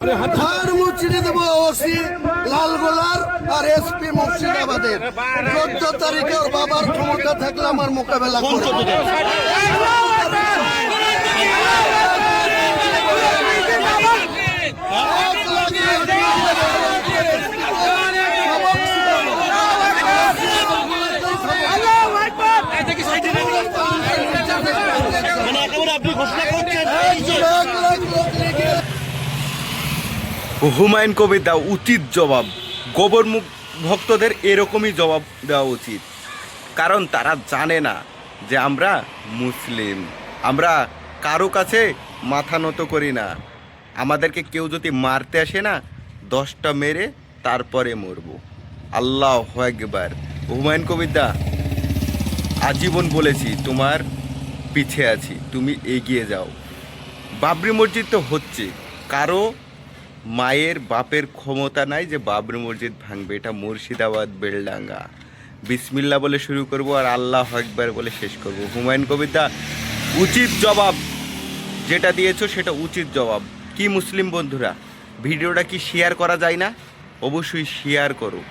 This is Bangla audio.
থার মুচিয়ে দেবো ওসি লালগোলার আর এসপি মুর্শিদাবাদের। চোদ্দ তারিখে ওর বাবার ক্ষমতা থাকলে আমার মোকাবেলা করব। মানে আপনি ঘোষণা করছেন। হুমায়ুন কবির দেওয়া উচিত জবাব। গোবর মুখ ভক্তদের এরকমই জবাব দেওয়া উচিত। কারণ তারা জানে না যে আমরা মুসলিম। আমরা কারও কাছে মাথা নত করি না। আমাদেরকে কেউ যদি মারতে আসে না, দশটা মেরে তারপরে মরব। আল্লাহ একবার হুমায়ুন কবিরদা আজীবন বলেছি, তোমার পিছে আছি, তুমি এগিয়ে যাও। বাবরি মসজিদ তো হচ্ছে কারও মায়ের বাপের ক্ষমতা নাই যে বাবরি মসজিদ ভাঙবে, এটা মুর্শিদাবাদ বেলডাঙ্গা। বিসমিল্লা বলে শুরু করব আর আল্লাহ একবার বলে শেষ করব। হুমায়ুন কবিতা উচিত জবাব যেটা দিয়েছ সেটা উচিত জবাব। কি মুসলিম বন্ধুরা, ভিডিওটা কি শেয়ার করা যায় না? অবশ্যই শেয়ার করো।